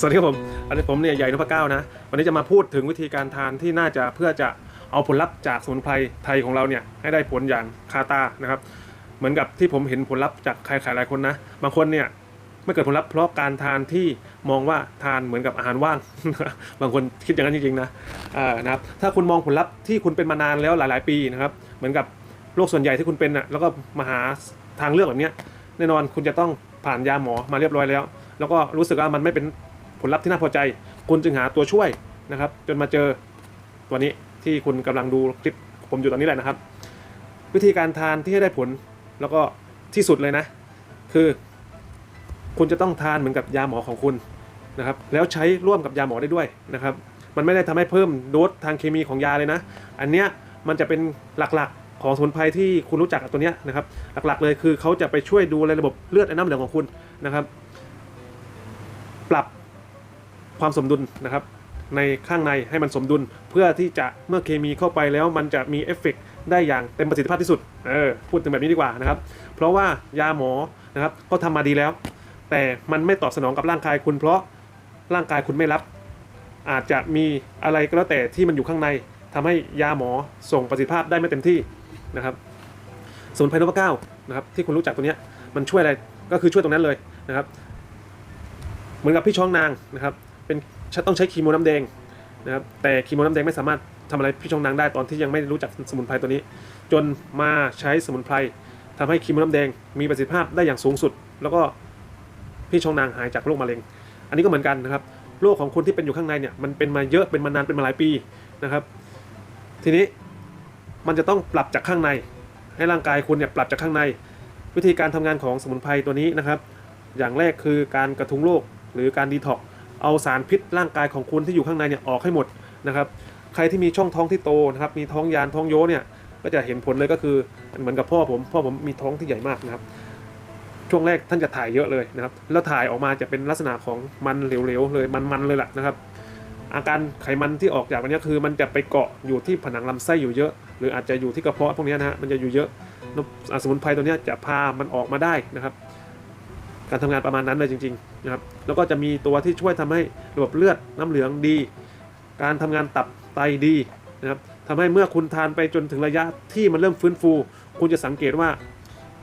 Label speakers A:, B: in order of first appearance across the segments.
A: สวัสดีครับผม อันนี้ผมเนี่ยใหญ่นพเก้านะ วันนี้จะมาพูดถึงวิธีการทานที่น่าจะเพื่อจะเอาผลลัพธ์จากสมุนไพรไทยของเราเนี่ยให้ได้ผลอย่างคาตานะครับ เหมือนกับที่ผมเห็นผลลัพธ์จากใครหลายคนนะ บางคนเนี่ยไม่เกิดผลลัพธ์เพราะการทานที่มองว่าทานเหมือนกับอาหารว่าง บางคนคิดอย่างนั้นจริงๆนะอ่านะครับ ถ้าคุณมองผลลัพธ์ที่คุณเป็นมานานแล้วหลาย ๆ ปีนะครับ เหมือนกับโรคส่วนใหญ่ที่คุณเป็นน่ะ แล้วก็มาหาทางเลือกแบบเนี้ย แน่นอนคุณจะต้องผ่านยาหมอมาเรียบร้อยแล้ว แล้วก็รู้สึกว่ามันไม่เป็น ลลัพธ์ที่น่าพอใจ คุณจึงหาตัวช่วยนะครับ จนมาเจอตัวนี้ที่คุณกำลังดูคลิปผมอยู่ตอนนี้แหละนะครับ วิธีการทานที่ให้ได้ผลแล้วก็ที่สุดเลยนะ คือ คุณจะต้องทานเหมือนกับยาหมอของคุณนะครับ แล้วใช้ร่วมกับยาหมอได้ด้วยนะครับ มันไม่ได้ทำให้เพิ่มโดสทางเคมีของยาเลยนะ อันเนี้ยมันจะเป็นหลักๆของสมุนไพรที่คุณรู้จักตัวเนี้ยนะครับ หลักๆเลยคือเขาจะไปช่วยดูในระบบเลือดและน้ำเหลืองของคุณนะครับ ปรับ ความสมดุลนะครับในข้างในให้มันสมดุล เพื่อที่จะเมื่อเคมีเข้าไปแล้วมันจะมีเอฟเฟกต์ได้อย่างเต็มประสิทธิภาพที่สุดเออพูดถึงแบบนี้ดีกว่านะครับ เพราะว่ายาหมอนะครับเขาทำมาดีแล้ว แต่มันไม่ตอบสนองกับร่างกายคุณ เพราะร่างกายคุณไม่รับ อาจจะมีอะไรก็แล้วแต่ที่มันอยู่ข้างในทำให้ยาหมอส่งประสิทธิภาพได้ไม่เต็มที่นะครับสมุนไพรนพเก้านะครับที่คุณรู้จักตัวเนี้ยมันช่วยอะไรก็คือช่วยตรงนั้นเลยนะครับ เหมือนกับพี่ช้องนางนะครับ เป็นต้องใช้คีโมน้ำแดงนะครับแต่คีโมน้ำแดงไม่สามารถทำอะไรพี่ช้องนางได้ตอนที่ยังไม่รู้จักสมุนไพรตัวนี้ จนมาใช้สมุนไพรทำให้คีโมน้ำแดงมีประสิทธิภาพได้อย่างสูงสุด แล้วก็พี่ช้องนางหายจากโรคมะเร็ง อันนี้ก็เหมือนกันนะครับโรคของคุณที่เป็นอยู่ข้างในเนี่ยมันเป็นมาเยอะเป็นมานานเป็นมาหลายปีนะครับ ทีนี้มันจะต้องปรับจากข้างใน ให้ร่างกายคุณเนี่ยปรับจากข้างใน วิธีการทำงานของสมุนไพรตัวนี้นะครับ อย่างแรกคือการกระทุ้งโรคหรือการดีท็อกซ์ เอาสารพิษร่างกายของคุณที่อยู่ข้างในเนี่ยออกให้หมดนะครับ ใครที่มีช่องท้องที่โตนะครับ มีท้องยานท้องโยเนี่ย ก็จะเห็นผลเลยก็คือเหมือนกับพ่อผมพ่อผมมีท้องที่ใหญ่มากนะครับ ช่วงแรกท่านจะถ่ายเยอะเลยนะครับ แล้วถ่ายออกมาจะเป็นลักษณะของมันเหลวๆเลยมันๆเลยแหละนะครับ อาการไขมันที่ออกจากวันนี้คือ มันจะไปเกาะอยู่ที่ผนังลำไส้อยู่เยอะ หรืออาจจะอยู่ที่กระเพาะพวกนี้นะฮะมันจะอยู่เยอะสมุนไพรตัวเนี้ยจะพามันออกมาได้นะครับ การทำงานประมาณนั้นเลยจริงๆนะครับแล้วก็จะมีตัวที่ช่วยทำให้ระบบเลือดน้ำเหลืองดี การทำงานตับไตดีนะครับทำให้เมื่อคุณทานไปจนถึงระยะที่มันเริ่มฟื้นฟู คุณจะสังเกตว่า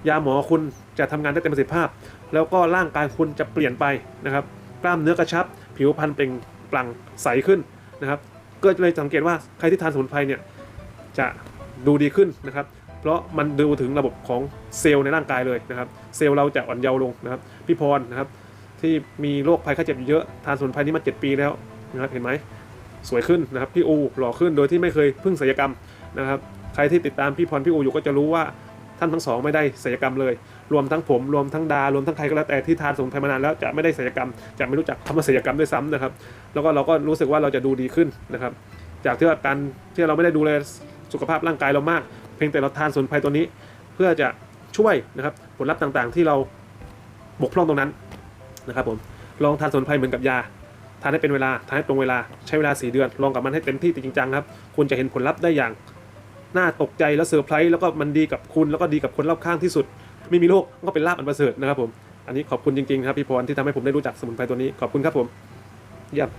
A: ยาหมอคุณจะทำงานได้เต็มประสิทธิภาพ แล้วก็ร่างกายคุณจะเปลี่ยนไปนะครับ กล้ามเนื้อกระชับ ผิวพรรณเปล่งปลั่งใสขึ้นนะครับ ก็เลยสังเกตว่าใครที่ทานสมุนไพรเนี่ยจะดูดีขึ้นนะครับ เพราะมันดูถึงระบบของเซลล์ในร่างกายเลยนะครับ เซลล์เราจะอ่อนเยาว์ลงนะครับ พี่พรนะครับ ที่มีโรคภัยไข้เจ็บอยู่เยอะทานสมุนไพรนี้มา7ปีแล้วนะครับเห็นไหมสวยขึ้นนะครับพี่อูหล่อขึ้นโดยที่ไม่เคยพึ่งศัลยกรรมนะครับ ใครที่ติดตามพี่พรพี่อูอยู่ก็จะรู้ว่าท่านทั้งสองไม่ได้ศัลยกรรมเลย รวมทั้งผมรวมทั้งดารวมทั้งใครก็แล้วแต่ที่ทานสมุนไพรมานานแล้วจะไม่ได้ศัลยกรรม จะไม่รู้จักคำว่าศัลยกรรมด้วยซ้ำนะครับ แล้วก็เราก็รู้สึกว่าเราจะดูดีขึ้นนะครับ จากที่ว่าการที่เราไม่ได้ดูแลสุขภาพร่างกายเรามาก พียงแต่เราทานสมุนไพรตัวนี้ เพื่อจะช่วยนะครับผลลัพธ์ต่างๆ ที่เราบกพร่องตรงนั้นนะครับผมลองทานสมุนไพรเหมือนกับยาทานให้เป็นเวลาทานให้ตรงเวลาใช้เวลา 4 เดือน ลองกับมันให้เต็มที่จริงจังครับคุณจะเห็นผลลัพธ์ได้อย่างน่าตกใจและเซอร์ไพรส์แล้วก็มันดีกับคุณแล้วก็ดีกับคนรอบข้างที่สุด ไม่มีโรคก็เป็นลาบอันประเสริฐนะครับผมอันนี้ขอบคุณจริงๆครับพี่พรที่ทำให้ผมได้รู้จักสมุนไพรตัวนี้ขอบคุณครับผมเยี่ยม